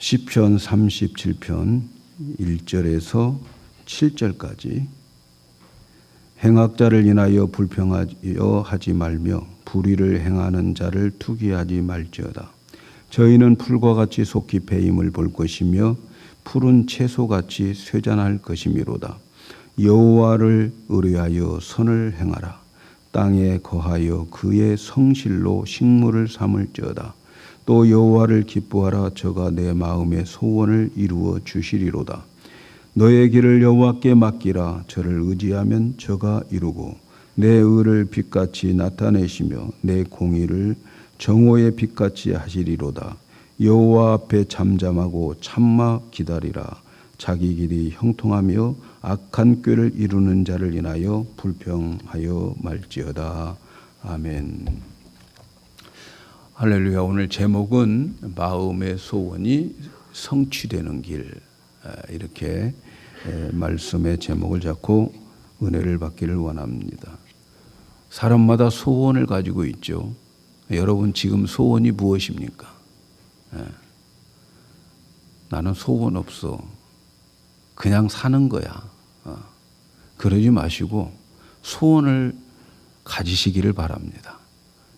시편 37편 1절에서 7절까지 행악자를 인하여 불평하여 하지 말며 불의를 행하는 자를 투기하지 말지어다. 저희는 풀과 같이 속히 배임을 볼 것이며 푸른 채소같이 쇠잔할 것이미로다. 여호와를 의뢰하여 선을 행하라. 땅에 거하여 그의 성실로 식물을 삼을지어다. 또 여호와를 기뻐하라. 저가 내 마음의 소원을 이루어 주시리로다. 너의 길을 여호와께 맡기라. 저를 의지하면 저가 이루고 내 의를 빛같이 나타내시며 내 공의를 정오의 빛같이 하시리로다. 여호와 앞에 잠잠하고 참마 기다리라. 자기 길이 형통하며 악한 꾀를 이루는 자를 인하여 불평하여 말지어다. 아멘. 할렐루야. 오늘 제목은 마음의 소원이 성취되는 길. 아, 이렇게 말씀의 제목을 잡고 은혜를 받기를 원합니다. 사람마다 소원을 가지고 있죠. 여러분 지금 소원이 무엇입니까? 나는 소원 없어. 그냥 사는 거야. 어. 그러지 마시고 소원을 가지시기를 바랍니다.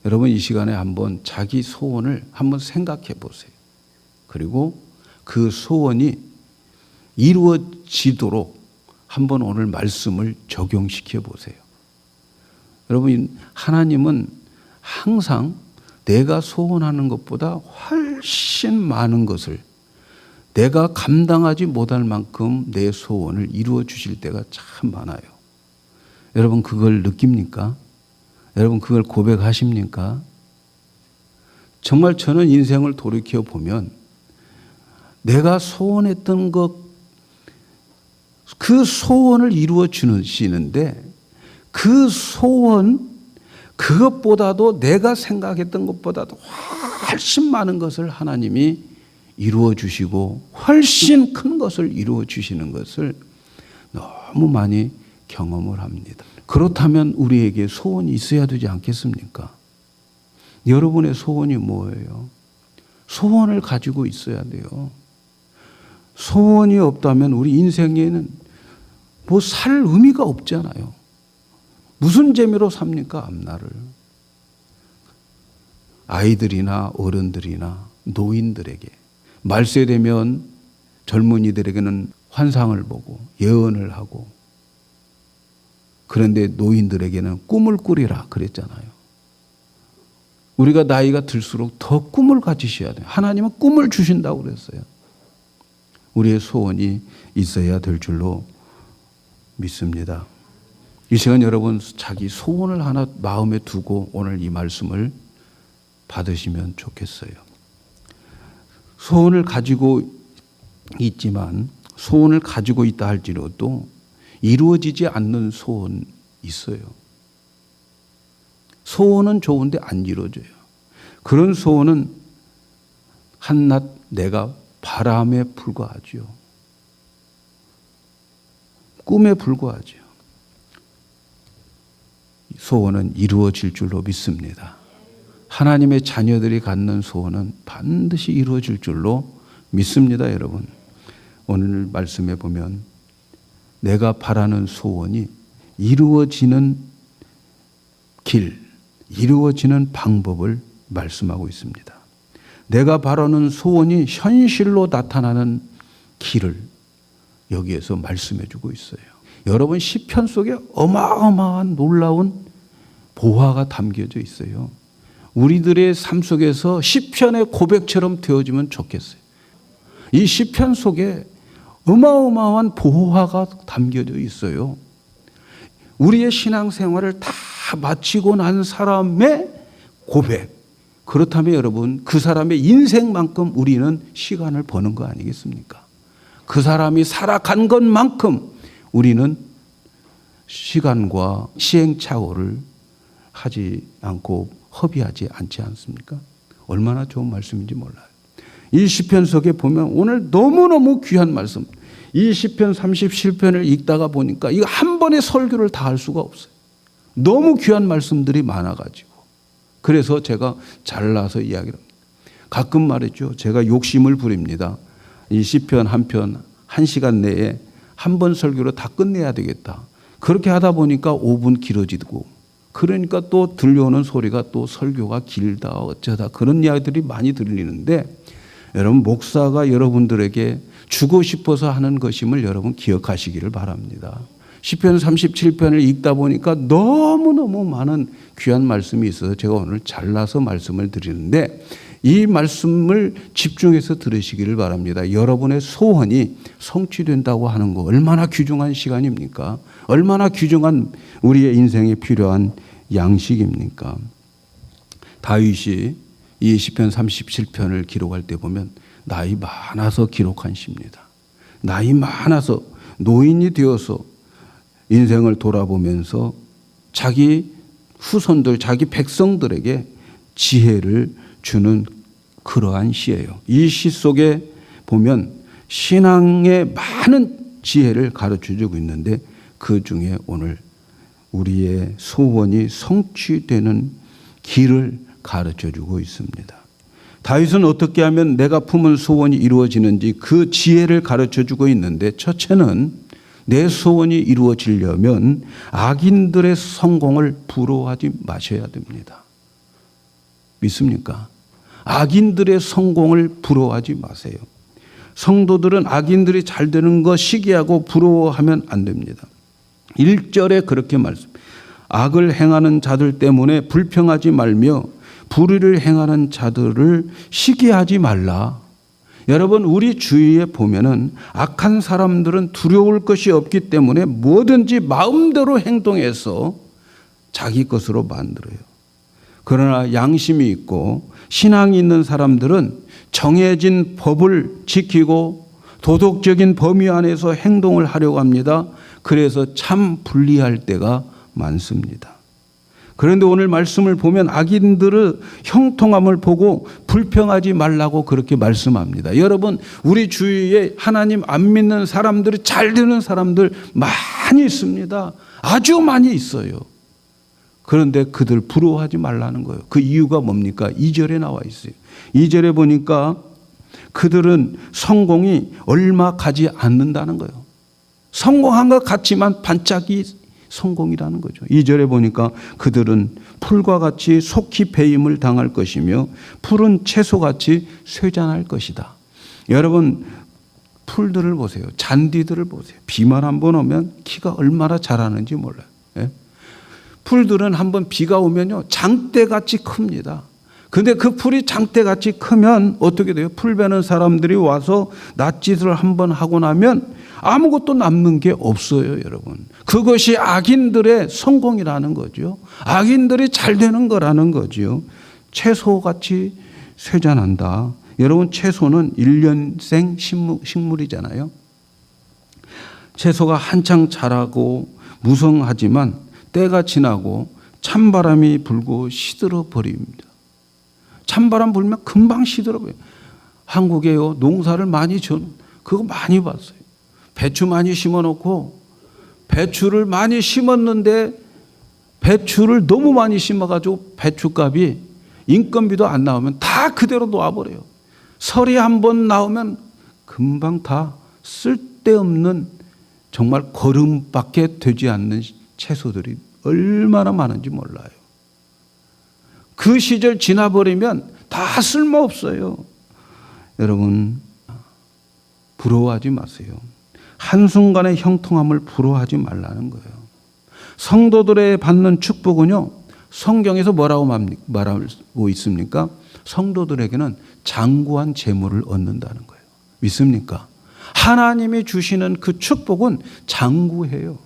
여러분 이 시간에 한번 자기 소원을 한번 생각해 보세요. 그리고 그 소원이 이루어지도록 한번 오늘 말씀을 적용시켜 보세요. 여러분 하나님은 항상 내가 소원하는 것보다 훨씬 많은 것을 내가 감당하지 못할 만큼 내 소원을 이루어 주실 때가 참 많아요. 여러분 그걸 느낍니까? 여러분 그걸 고백하십니까? 정말 저는 인생을 돌이켜 보면 내가 소원했던 것, 그 소원을 이루어 주시는데 그 소원, 그것보다도 내가 생각했던 것보다도 훨씬 많은 것을 하나님이 이루어 주시고 훨씬 큰 것을 이루어 주시는 것을 너무 많이 경험을 합니다. 그렇다면 우리에게 소원이 있어야 되지 않겠습니까? 여러분의 소원이 뭐예요? 소원을 가지고 있어야 돼요. 소원이 없다면 우리 인생에는 뭐 살 의미가 없잖아요. 무슨 재미로 삽니까, 앞날을? 아이들이나 어른들이나 노인들에게 말세 되면 젊은이들에게는 환상을 보고 예언을 하고 그런데 노인들에게는 꿈을 꾸리라 그랬잖아요. 우리가 나이가 들수록 더 꿈을 가지셔야 돼요. 하나님은 꿈을 주신다고 그랬어요. 우리의 소원이 있어야 될 줄로 믿습니다. 이 시간 여러분 자기 소원을 하나 마음에 두고 오늘 이 말씀을 받으시면 좋겠어요. 소원을 가지고 있지만 소원을 가지고 있다 할지라도 이루어지지 않는 소원 있어요. 소원은 좋은데 안 이루어져요. 그런 소원은 한낱 내가 바람에 불과하죠. 꿈에 불과하죠. 소원은 이루어질 줄로 믿습니다. 하나님의 자녀들이 갖는 소원은 반드시 이루어질 줄로 믿습니다, 여러분. 오늘 말씀에 보면 내가 바라는 소원이 이루어지는 길, 이루어지는 방법을 말씀하고 있습니다. 내가 바라는 소원이 현실로 나타나는 길을 여기에서 말씀해 주고 있어요. 여러분 시편 속에 어마어마한 놀라운 보화가 담겨져 있어요. 우리들의 삶 속에서 시편의 고백처럼 되어지면 좋겠어요. 이 시편 속에 어마어마한 보화가 담겨져 있어요. 우리의 신앙생활을 다 마치고 난 사람의 고백. 그렇다면 여러분, 그 사람의 인생만큼 우리는 시간을 버는 거 아니겠습니까? 그 사람이 살아간 것만큼 우리는 시간과 시행착오를 하지 않고 허비하지 않지 않습니까? 얼마나 좋은 말씀인지 몰라요. 이 시편 속에 보면 오늘 너무너무 귀한 말씀. 이 시편 37편을 읽다가 보니까 이거 한 번에 설교를 다 할 수가 없어요. 너무 귀한 말씀들이 많아 가지고. 그래서 제가 잘라서 이야기를 합니다. 가끔 말했죠. 제가 욕심을 부립니다. 이 시편 한 편 한 시간 내에 한 번 설교로 다 끝내야 되겠다. 그렇게 하다 보니까 5분 길어지고 그러니까 또 들려오는 소리가 또 설교가 길다 어쩌다 그런 이야기들이 많이 들리는데 여러분 목사가 여러분들에게 주고 싶어서 하는 것임을 여러분 기억하시기를 바랍니다. 시편 37편을 읽다 보니까 너무너무 많은 귀한 말씀이 있어서 제가 오늘 잘라서 말씀을 드리는데 이 말씀을 집중해서 들으시기를 바랍니다. 여러분의 소원이 성취된다고 하는 거 얼마나 귀중한 시간입니까? 얼마나 귀중한 우리의 인생에 필요한 양식입니까? 다윗이 이 시편 37편을 기록할 때 보면 나이 많아서 기록한 시입니다. 나이 많아서 노인이 되어서 인생을 돌아보면서 자기 후손들, 자기 백성들에게 지혜를 주는 그러한 시예요. 이 시 속에 보면 신앙의 많은 지혜를 가르쳐 주고 있는데 그 중에 오늘 우리의 소원이 성취되는 길을 가르쳐 주고 있습니다. 다윗은 어떻게 하면 내가 품은 소원이 이루어지는지 그 지혜를 가르쳐 주고 있는데 첫째는 내 소원이 이루어지려면 악인들의 성공을 부러워하지 마셔야 됩니다. 믿습니까? 악인들의 성공을 부러워하지 마세요. 성도들은 악인들이 잘 되는 거 시기하고 부러워하면 안 됩니다. 1절에 그렇게 말씀. 악을 행하는 자들 때문에 불평하지 말며 불의를 행하는 자들을 시기하지 말라. 여러분, 우리 주위에 보면은 악한 사람들은 두려울 것이 없기 때문에 뭐든지 마음대로 행동해서 자기 것으로 만들어요. 그러나 양심이 있고 신앙이 있는 사람들은 정해진 법을 지키고 도덕적인 범위 안에서 행동을 하려고 합니다. 그래서 참 불리할 때가 많습니다. 그런데 오늘 말씀을 보면 악인들의 형통함을 보고 불평하지 말라고 그렇게 말씀합니다. 여러분, 우리 주위에 하나님 안 믿는 사람들이 잘 되는 사람들 많이 있습니다. 아주 많이 있어요. 그런데 그들 부러워하지 말라는 거예요. 그 이유가 뭡니까? 2절에 나와 있어요. 2절에 보니까 그들은 성공이 얼마 가지 않는다는 거예요. 성공한 것 같지만 반짝이 성공이라는 거죠. 2절에 보니까 그들은 풀과 같이 속히 배임을 당할 것이며 푸른 채소같이 쇠잔할 것이다. 여러분 풀들을 보세요. 잔디들을 보세요. 비만 한 번 오면 키가 얼마나 자라는지 몰라요. 예? 풀들은 한 번 비가 오면요 장대같이 큽니다. 근데 그 풀이 장대같이 크면 어떻게 돼요? 풀 베는 사람들이 와서 낯짓을 한 번 하고 나면 아무것도 남는 게 없어요, 여러분. 그것이 악인들의 성공이라는 거죠. 악인들이 잘 되는 거라는 거죠. 채소같이 쇠잔한다. 여러분, 채소는 일년생 식물, 이잖아요 채소가 한창 자라고 무성하지만 때가 지나고 찬바람이 불고 시들어 버립니다. 찬바람 불면 금방 시들어 버려요. 한국에요, 농사를 많이 전, 그거 많이 봤어요. 배추 많이 심어 놓고 배추를 많이 심었는데 배추를 너무 많이 심어가지고 배추값이 인건비도 안 나오면 다 그대로 놓아버려요. 설이 한 번 나오면 금방 다 쓸데없는 정말 거름밖에 되지 않는 채소들이 얼마나 많은지 몰라요. 그 시절 지나버리면 다 쓸모없어요. 여러분, 부러워하지 마세요. 한순간의 형통함을 부러워하지 말라는 거예요. 성도들의 받는 축복은요, 성경에서 뭐라고 말하고 있습니까? 성도들에게는 장구한 재물을 얻는다는 거예요. 믿습니까? 하나님이 주시는 그 축복은 장구해요.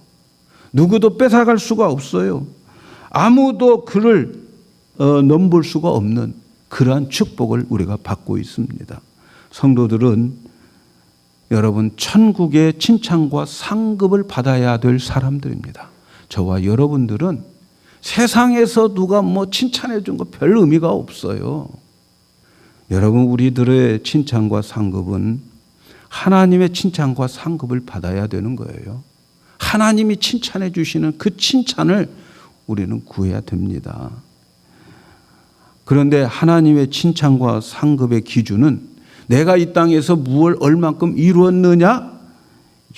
누구도 뺏어갈 수가 없어요. 아무도 그를 어, 넘볼 수가 없는 그러한 축복을 우리가 받고 있습니다. 성도들은 여러분 천국의 칭찬과 상급을 받아야 될 사람들입니다. 저와 여러분들은 세상에서 누가 뭐 칭찬해 준 거 별 의미가 없어요. 여러분 우리들의 칭찬과 상급은 하나님의 칭찬과 상급을 받아야 되는 거예요. 하나님이 칭찬해 주시는 그 칭찬을 우리는 구해야 됩니다. 그런데 하나님의 칭찬과 상급의 기준은 내가 이 땅에서 무엇을 얼만큼 이루었느냐?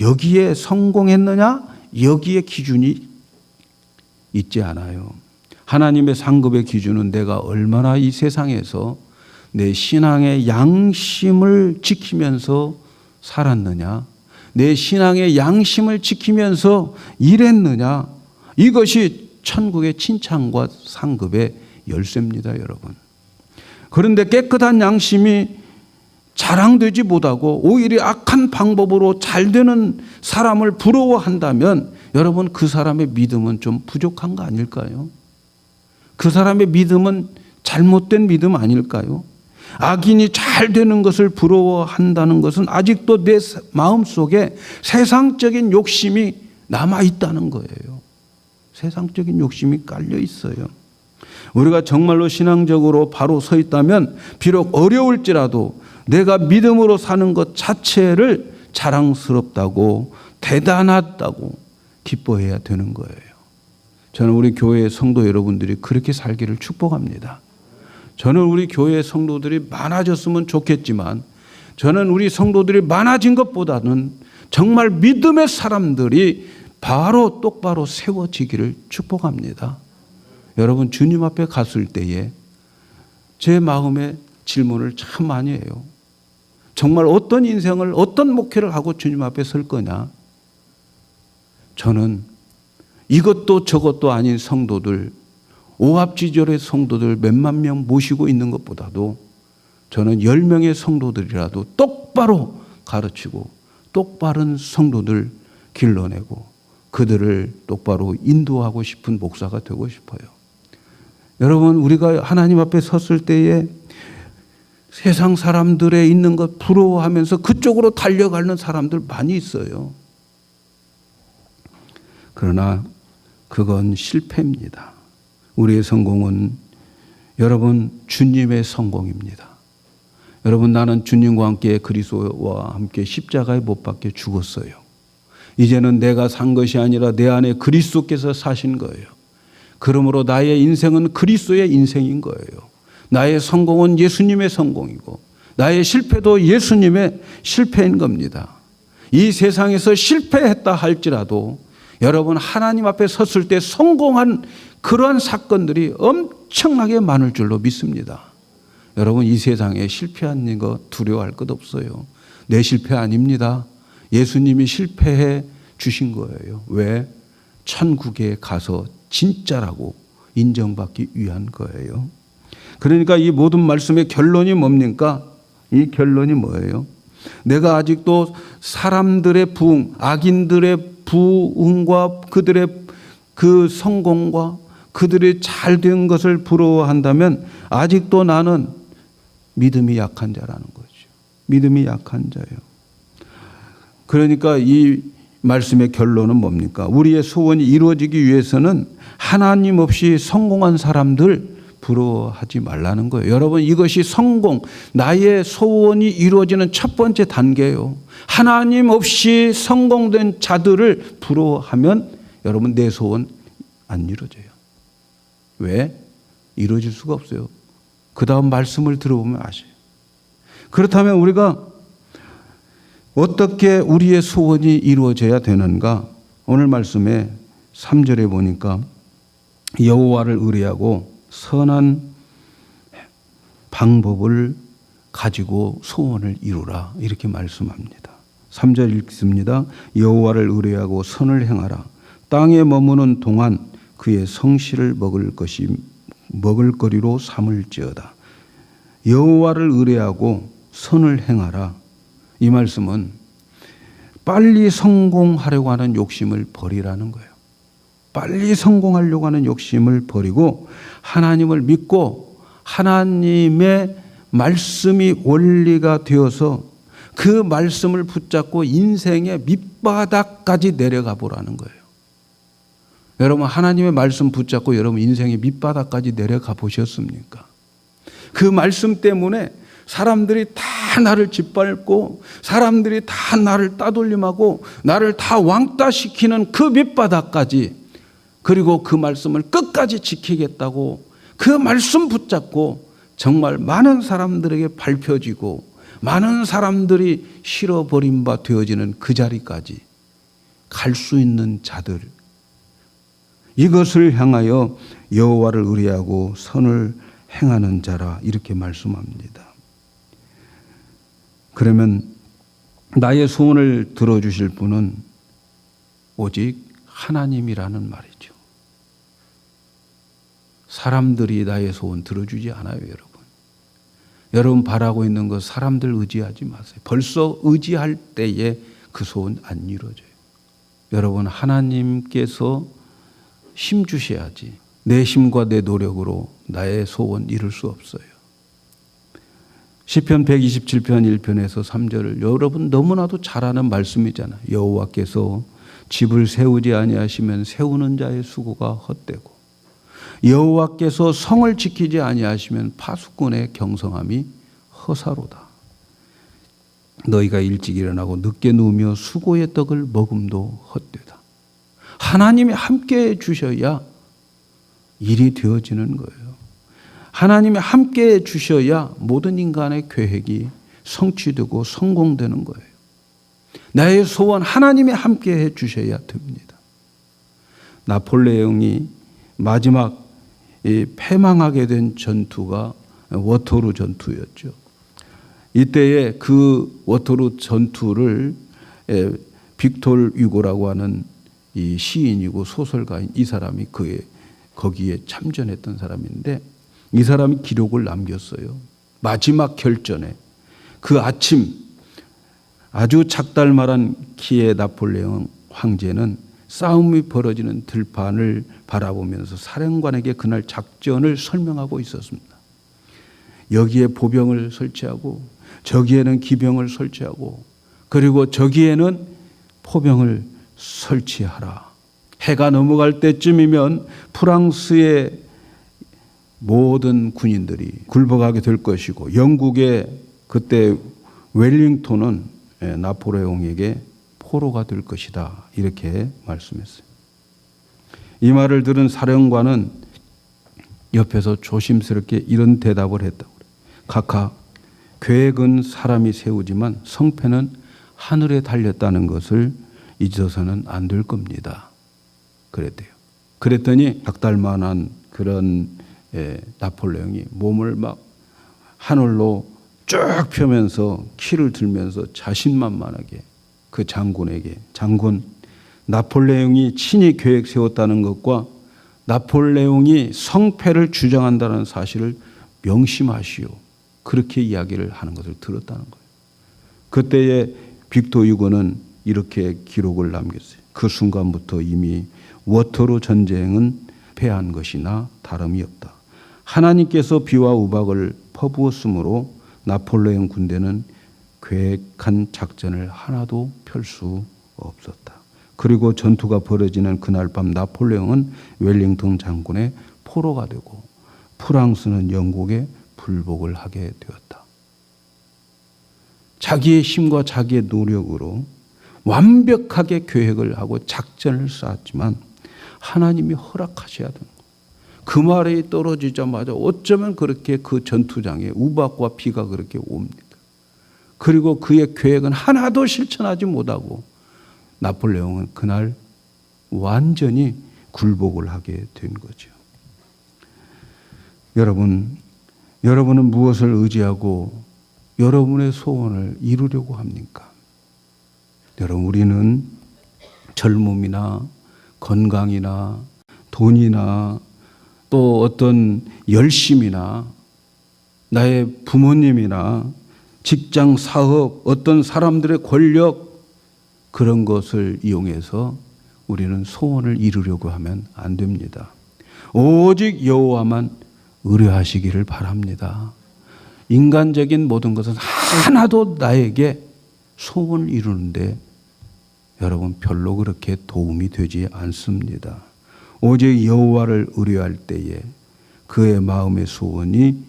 여기에 성공했느냐? 여기에 기준이 있지 않아요. 하나님의 상급의 기준은 내가 얼마나 이 세상에서 내 신앙의 양심을 지키면서 살았느냐, 내 신앙의 양심을 지키면서 일했느냐, 이것이 천국의 칭찬과 상급의 열쇠입니다, 여러분. 그런데 깨끗한 양심이 자랑되지 못하고 오히려 악한 방법으로 잘 되는 사람을 부러워한다면 여러분 그 사람의 믿음은 좀 부족한 거 아닐까요? 그 사람의 믿음은 잘못된 믿음 아닐까요? 악인이 잘 되는 것을 부러워한다는 것은 아직도 내 마음 속에 세상적인 욕심이 남아 있다는 거예요. 세상적인 욕심이 깔려 있어요. 우리가 정말로 신앙적으로 바로 서 있다면 비록 어려울지라도 내가 믿음으로 사는 것 자체를 자랑스럽다고 대단하다고 기뻐해야 되는 거예요. 저는 우리 교회 성도 여러분들이 그렇게 살기를 축복합니다. 저는 우리 교회 성도들이 많아졌으면 좋겠지만 저는 우리 성도들이 많아진 것보다는 정말 믿음의 사람들이 바로 똑바로 세워지기를 축복합니다. 여러분 주님 앞에 갔을 때에 제 마음에 질문을 참 많이 해요. 정말 어떤 인생을 어떤 목회를 하고 주님 앞에 설 거냐? 저는 이것도 저것도 아닌 성도들 오합지졸의 성도들 몇만 명 모시고 있는 것보다도 저는 열 명의 성도들이라도 똑바로 가르치고 똑바른 성도들 길러내고 그들을 똑바로 인도하고 싶은 목사가 되고 싶어요. 여러분 우리가 하나님 앞에 섰을 때에 세상 사람들의 있는 것 부러워하면서 그쪽으로 달려가는 사람들 많이 있어요. 그러나 그건 실패입니다. 우리의 성공은 여러분 주님의 성공입니다. 여러분 나는 주님과 함께 그리스도와 함께 십자가에 못 박혀 죽었어요. 이제는 내가 산 것이 아니라 내 안에 그리스도께서 사신 거예요. 그러므로 나의 인생은 그리스도의 인생인 거예요. 나의 성공은 예수님의 성공이고 나의 실패도 예수님의 실패인 겁니다. 이 세상에서 실패했다 할지라도 여러분 하나님 앞에 섰을 때 성공한 그러한 사건들이 엄청나게 많을 줄로 믿습니다. 여러분 이 세상에 실패한 거 두려워할 것 없어요. 내 실패 아닙니다. 예수님이 실패해 주신 거예요. 왜? 천국에 가서 진짜라고 인정받기 위한 거예요. 그러니까 이 모든 말씀의 결론이 뭡니까? 이 결론이 뭐예요? 내가 아직도 사람들의 부흥, 악인들의 부흥과 그들의 그 성공과 그들이 잘 된 것을 부러워한다면 아직도 나는 믿음이 약한 자라는 거죠. 믿음이 약한 자예요. 그러니까 이 말씀의 결론은 뭡니까? 우리의 소원이 이루어지기 위해서는 하나님 없이 성공한 사람들 부러워하지 말라는 거예요. 여러분 이것이 성공, 나의 소원이 이루어지는 첫 번째 단계예요. 하나님 없이 성공된 자들을 부러워하면 여러분 내 소원 안 이루어져요. 왜? 이루어질 수가 없어요. 그 다음 말씀을 들어보면 아셔요. 그렇다면 우리가 어떻게 우리의 소원이 이루어져야 되는가? 오늘 말씀에 3절에 보니까 여호와를 의뢰하고 선한 방법을 가지고 소원을 이루라 이렇게 말씀합니다. 3절 읽습니다. 여호와를 의뢰하고 선을 행하라. 땅에 머무는 동안 그의 성실을 먹을 것이 먹을 거리로 삼을지어다. 여호와를 의뢰하고 선을 행하라. 이 말씀은 빨리 성공하려고 하는 욕심을 버리라는 거예요. 빨리 성공하려고 하는 욕심을 버리고 하나님을 믿고 하나님의 말씀이 원리가 되어서 그 말씀을 붙잡고 인생의 밑바닥까지 내려가 보라는 거예요. 여러분 하나님의 말씀 붙잡고 여러분 인생의 밑바닥까지 내려가 보셨습니까? 그 말씀 때문에 사람들이 다 나를 짓밟고 사람들이 다 나를 따돌림하고 나를 다 왕따시키는 그 밑바닥까지 그리고 그 말씀을 끝까지 지키겠다고 그 말씀 붙잡고 정말 많은 사람들에게 밝혀지고 많은 사람들이 실어버린 바 되어지는 그 자리까지 갈 수 있는 자들 이것을 향하여 여호와를 의뢰하고 선을 행하는 자라 이렇게 말씀합니다. 그러면 나의 소원을 들어주실 분은 오직 하나님이라는 말이죠. 사람들이 나의 소원 들어주지 않아요, 여러분. 여러분 바라고 있는 것 사람들 의지하지 마세요. 벌써 의지할 때에 그 소원 안 이루어져요. 여러분 하나님께서 힘 주셔야지 내 힘과 내 노력으로 나의 소원 이룰 수 없어요. 시편 127편 1편에서 3절을 여러분 너무나도 잘 아는 말씀이잖아요. 여호와께서 집을 세우지 아니하시면 세우는 자의 수고가 헛되고 여호와께서 성을 지키지 아니하시면 파수꾼의 경성함이 허사로다. 너희가 일찍 일어나고 늦게 누우며 수고의 떡을 먹음도 헛되다. 하나님이 함께 해 주셔야 일이 되어지는 거예요. 하나님이 함께 해 주셔야 모든 인간의 계획이 성취되고 성공되는 거예요. 나의 소원 하나님이 함께 해 주셔야 됩니다. 나폴레옹이 마지막 이 패망하게 된 전투가 워터루 전투였죠. 이때에 그 워터루 전투를 에, 빅톨 유고라고 하는 이 시인이고 소설가인 이 사람이 그에 거기에 참전했던 사람인데 이 사람이 기록을 남겼어요. 마지막 결전에 그 아침 아주 작달말한 키의 나폴레옹 황제는 싸움이 벌어지는 들판을 바라보면서 사령관에게 그날 작전을 설명하고 있었습니다. 여기에 보병을 설치하고 저기에는 기병을 설치하고 그리고 저기에는 포병을 설치하라. 해가 넘어갈 때쯤이면 프랑스의 모든 군인들이 굴복하게 될 것이고 영국의 그때 웰링턴은 예, 나폴레옹에게 포로가 될 것이다. 이렇게 말씀했어요. 이 말을 들은 사령관은 옆에서 조심스럽게 이런 대답을 했다고. 각하, 계획은 사람이 세우지만 성패는 하늘에 달렸다는 것을 잊어서는 안 될 겁니다. 그랬대요. 그랬더니 닭달만한 그런 예, 나폴레옹이 몸을 막 하늘로 쭉 펴면서 키를 들면서 자신만만하게 그 장군에게 장군 나폴레옹이 친히 계획 세웠다는 것과 나폴레옹이 성패를 주장한다는 사실을 명심하시오. 그렇게 이야기를 하는 것을 들었다는 거예요. 그때에 빅토 유고는 이렇게 기록을 남겼어요. 그 순간부터 이미 워터로 전쟁은 패한 것이나 다름이 없다. 하나님께서 비와 우박을 퍼부었으므로 나폴레옹 군대는 계획한 작전을 하나도 펼 수 없었다. 그리고 전투가 벌어지는 그날 밤 나폴레옹은 웰링턴 장군의 포로가 되고 프랑스는 영국에 불복을 하게 되었다. 자기의 힘과 자기의 노력으로 완벽하게 계획을 하고 작전을 쌓았지만 하나님이 허락하셔야 거예요. 그 말이 떨어지자마자 어쩌면 그렇게 그 전투장에 우박과 비가 그렇게 옵니다. 그리고 그의 계획은 하나도 실천하지 못하고 나폴레옹은 그날 완전히 굴복을 하게 된 거죠. 여러분, 여러분은 무엇을 의지하고 여러분의 소원을 이루려고 합니까? 여러분, 우리는 젊음이나 건강이나 돈이나 또 어떤 열심이나 나의 부모님이나 직장, 사업, 어떤 사람들의 권력 그런 것을 이용해서 우리는 소원을 이루려고 하면 안 됩니다. 오직 여호와만 의뢰하시기를 바랍니다. 인간적인 모든 것은 하나도 나에게 소원을 이루는데 여러분 별로 그렇게 도움이 되지 않습니다. 오직 여호와를 의뢰할 때에 그의 마음의 소원이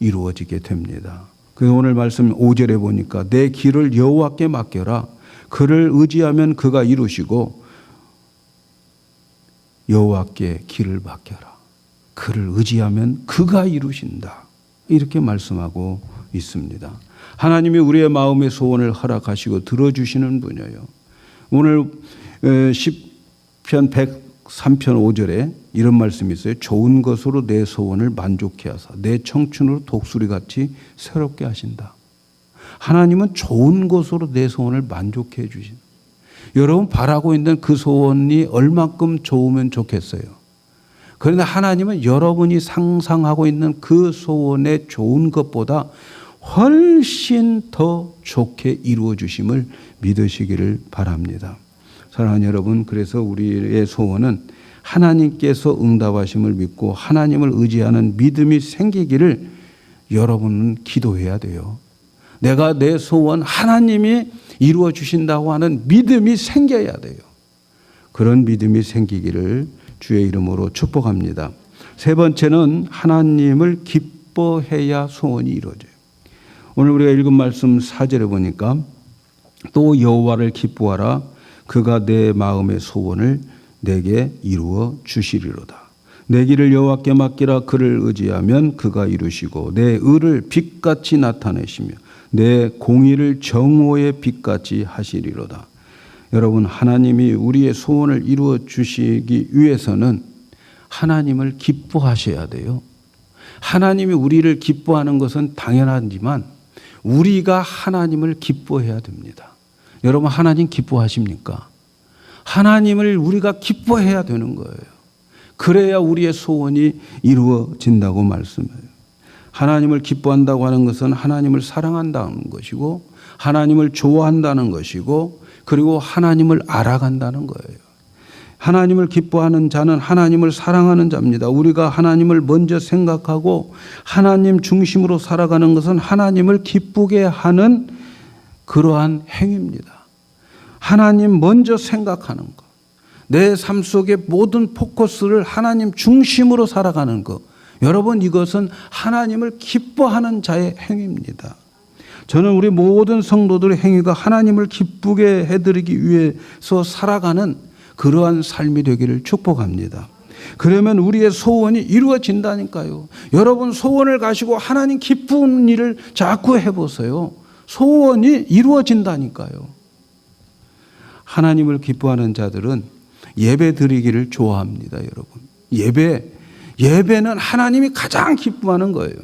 이루어지게 됩니다. 그 오늘 말씀 5절에 보니까 내 길을 여호와께 맡겨라. 그를 의지하면 그가 이루시고 여호와께 길을 맡겨라. 그를 의지하면 그가 이루신다. 이렇게 말씀하고 있습니다. 하나님이 우리의 마음의 소원을 허락하시고 들어주시는 분이에요. 오늘 10편 103편 5절에 이런 말씀이 있어요. 좋은 것으로 내 소원을 만족해 하사 내 청춘으로 독수리 같이 새롭게 하신다. 하나님은 좋은 것으로 내 소원을 만족해 주신. 여러분 바라고 있는 그 소원이 얼만큼 좋으면 좋겠어요. 그런데 하나님은 여러분이 상상하고 있는 그 소원의 좋은 것보다 훨씬 더 좋게 이루어 주심을 믿으시기를 바랍니다. 사랑하는 여러분, 그래서 우리의 소원은 하나님께서 응답하심을 믿고 하나님을 의지하는 믿음이 생기기를 여러분은 기도해야 돼요. 내가 내 소원 하나님이 이루어 주신다고 하는 믿음이 생겨야 돼요. 그런 믿음이 생기기를 주의 이름으로 축복합니다. 세 번째는 하나님을 기뻐해야 소원이 이루어져요. 오늘 우리가 읽은 말씀 4절에 보니까 또 여호와를 기뻐하라 그가 내 마음의 소원을 내게 이루어 주시리로다. 내 길을 여호와께 맡기라 그를 의지하면 그가 이루시고 내 의를 빛같이 나타내시며 내 공의를 정오의 빛같이 하시리로다. 여러분 하나님이 우리의 소원을 이루어 주시기 위해서는 하나님을 기뻐하셔야 돼요. 하나님이 우리를 기뻐하는 것은 당연하지만 우리가 하나님을 기뻐해야 됩니다. 여러분 하나님 기뻐하십니까? 하나님을 우리가 기뻐해야 되는 거예요. 그래야 우리의 소원이 이루어진다고 말씀해요. 하나님을 기뻐한다고 하는 것은 하나님을 사랑한다는 것이고 하나님을 좋아한다는 것이고 그리고 하나님을 알아간다는 거예요. 하나님을 기뻐하는 자는 하나님을 사랑하는 자입니다. 우리가 하나님을 먼저 생각하고 하나님 중심으로 살아가는 것은 하나님을 기쁘게 하는 그러한 행위입니다. 하나님 먼저 생각하는 것. 내 삶 속의 모든 포커스를 하나님 중심으로 살아가는 것. 여러분 이것은 하나님을 기뻐하는 자의 행위입니다. 저는 우리 모든 성도들의 행위가 하나님을 기쁘게 해드리기 위해서 살아가는 그러한 삶이 되기를 축복합니다. 그러면 우리의 소원이 이루어진다니까요. 여러분 소원을 가지고 하나님 기쁜 일을 자꾸 해보세요. 소원이 이루어진다니까요. 하나님을 기뻐하는 자들은 예배 드리기를 좋아합니다, 여러분. 예배, 예배는 하나님이 가장 기뻐하는 거예요.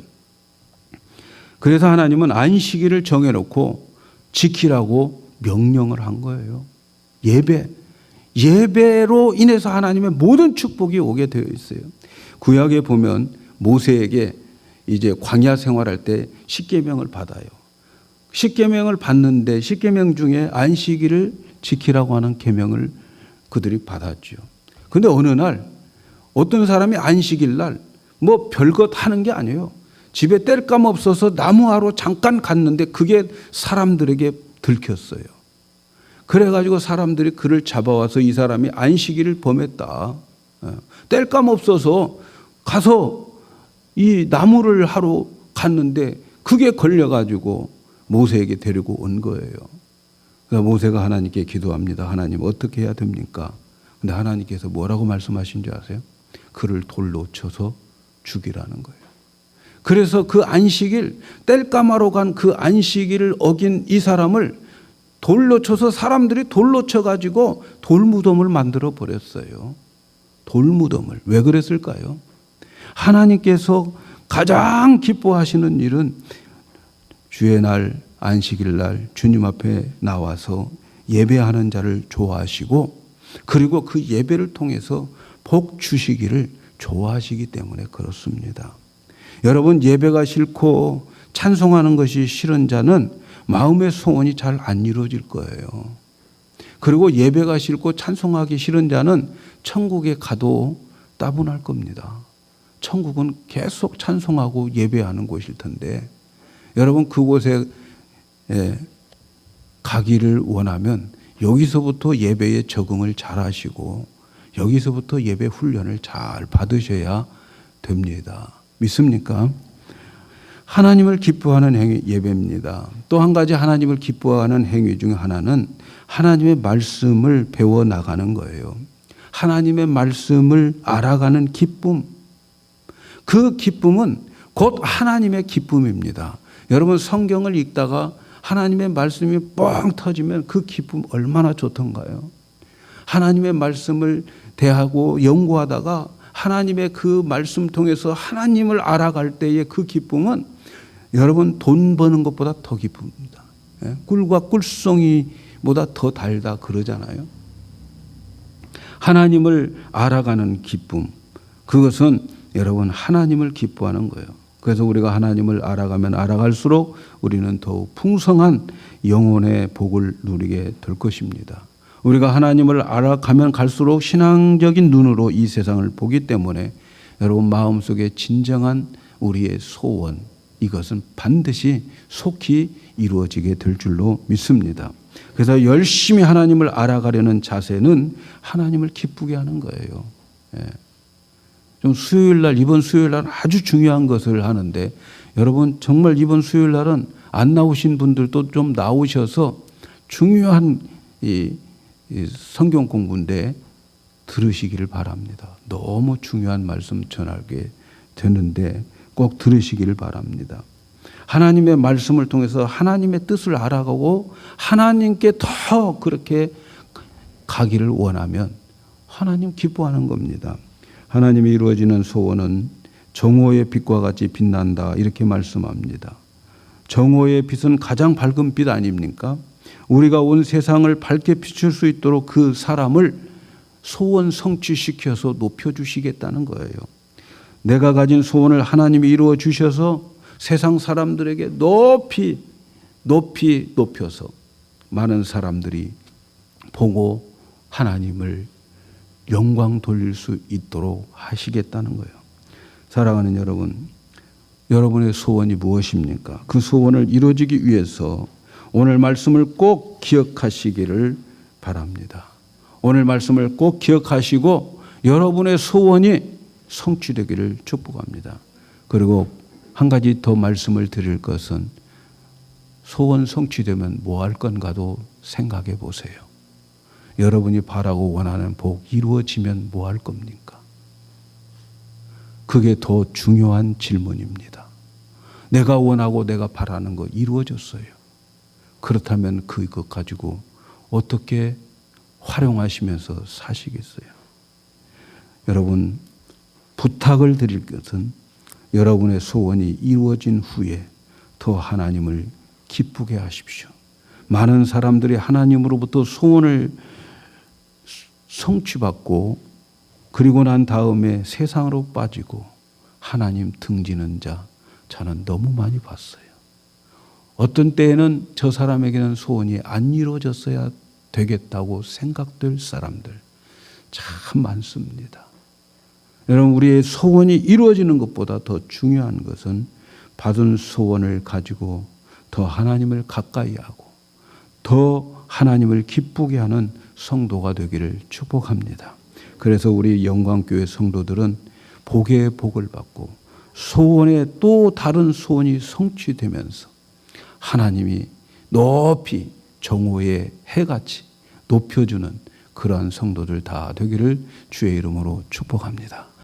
그래서 하나님은 안식일을 정해놓고 지키라고 명령을 한 거예요. 예배. 예배로 인해서 하나님의 모든 축복이 오게 되어 있어요. 구약에 보면 모세에게 이제 광야 생활할 때 십계명을 받아요. 십계명을 받는데 십계명 중에 안식일을 지키라고 하는 계명을 그들이 받았죠. 근데 어느 날 어떤 사람이 안식일 날 뭐 별것 하는 게 아니에요. 집에 뗄감 없어서 나무하러 잠깐 갔는데 그게 사람들에게 들켰어요. 그래가지고 사람들이 그를 잡아와서 이 사람이 안식일을 범했다. 예. 뗄감 없어서 가서 이 나무를 하러 갔는데 그게 걸려가지고 모세에게 데리고 온 거예요. 그러니까 모세가 하나님께 기도합니다. 하나님 어떻게 해야 됩니까? 근데 하나님께서 뭐라고 말씀하신 줄 아세요? 그를 돌로 쳐서 죽이라는 거예요. 그래서 그 안식일 뗄감하러 간그 안식일을 어긴 이 사람을 돌로 쳐서 사람들이 돌로 쳐가지고 돌무덤을 만들어 버렸어요. 돌무덤을 왜 그랬을까요? 하나님께서 가장 기뻐하시는 일은 주의 날 안식일 날 주님 앞에 나와서 예배하는 자를 좋아하시고 그리고 그 예배를 통해서 복 주시기를 좋아하시기 때문에 그렇습니다. 여러분 예배가 싫고 찬송하는 것이 싫은 자는 마음의 소원이 잘 안 이루어질 거예요. 그리고 예배가 싫고 찬송하기 싫은 자는 천국에 가도 따분할 겁니다. 천국은 계속 찬송하고 예배하는 곳일 텐데 여러분 그곳에 가기를 원하면 여기서부터 예배에 적응을 잘 하시고 여기서부터 예배 훈련을 잘 받으셔야 됩니다. 믿습니까? 하나님을 기뻐하는 행위 예배입니다. 또 한 가지 하나님을 기뻐하는 행위 중 하나는 하나님의 말씀을 배워 나가는 거예요. 하나님의 말씀을 알아가는 기쁨. 그 기쁨은 곧 하나님의 기쁨입니다. 여러분 성경을 읽다가 하나님의 말씀이 뻥 터지면 그 기쁨 얼마나 좋던가요? 하나님의 말씀을 대하고 연구하다가 하나님의 그 말씀 통해서 하나님을 알아갈 때의 그 기쁨은 여러분 돈 버는 것보다 더 기쁩니다. 예? 꿀과 꿀송이보다 더 달다 그러잖아요. 하나님을 알아가는 기쁨. 그것은 여러분 하나님을 기뻐하는 거예요. 그래서 우리가 하나님을 알아가면 알아갈수록 우리는 더욱 풍성한 영혼의 복을 누리게 될 것입니다. 우리가 하나님을 알아가면 갈수록 신앙적인 눈으로 이 세상을 보기 때문에 여러분 마음속에 진정한 우리의 소원 이것은 반드시 속히 이루어지게 될 줄로 믿습니다. 그래서 열심히 하나님을 알아가려는 자세는 하나님을 기쁘게 하는 거예요. 예. 좀 수요일 날 이번 수요일 날 아주 중요한 것을 하는데 여러분 정말 이번 수요일 날은 안 나오신 분들도 좀 나오셔서 중요한 이, 이 성경 공부인데 들으시기를 바랍니다. 너무 중요한 말씀 전하게 되는데 꼭 들으시기를 바랍니다. 하나님의 말씀을 통해서 하나님의 뜻을 알아가고 하나님께 더 그렇게 가기를 원하면 하나님 기뻐하는 겁니다. 하나님이 이루어지는 소원은 정오의 빛과 같이 빛난다 이렇게 말씀합니다. 정오의 빛은 가장 밝은 빛 아닙니까? 우리가 온 세상을 밝게 비출 수 있도록 그 사람을 소원 성취시켜서 높여 주시겠다는 거예요. 내가 가진 소원을 하나님이 이루어 주셔서 세상 사람들에게 높이 높이 높여서 많은 사람들이 보고 하나님을 영광 돌릴 수 있도록 하시겠다는 거예요. 사랑하는 여러분, 여러분의 소원이 무엇입니까? 그 소원을 이루어지기 위해서 오늘 말씀을 꼭 기억하시기를 바랍니다. 오늘 말씀을 꼭 기억하시고 여러분의 소원이 성취되기를 축복합니다. 그리고 한 가지 더 말씀을 드릴 것은 소원 성취되면 뭐 할 건가도 생각해 보세요. 여러분이 바라고 원하는 복 이루어지면 뭐 할 겁니까? 그게 더 중요한 질문입니다. 내가 원하고 내가 바라는 거 이루어졌어요. 그렇다면 그것 가지고 어떻게 활용하시면서 사시겠어요? 여러분, 부탁을 드릴 것은 여러분의 소원이 이루어진 후에 더 하나님을 기쁘게 하십시오. 많은 사람들이 하나님으로부터 소원을 성취받고 그리고 난 다음에 세상으로 빠지고 하나님 등지는 자 저는 너무 많이 봤어요. 어떤 때에는 저 사람에게는 소원이 안 이루어졌어야 되겠다고 생각될 사람들 참 많습니다. 여러분 우리의 소원이 이루어지는 것보다 더 중요한 것은 받은 소원을 가지고 더 하나님을 가까이 하고 더 하나님을 기쁘게 하는 성도가 되기를 축복합니다. 그래서 우리 영광교회 성도들은 복의 복을 받고 소원의 또 다른 소원이 성취되면서 하나님이 높이 정오의 해같이 높여주는 그러한 성도들 다 되기를 주의 이름으로 축복합니다.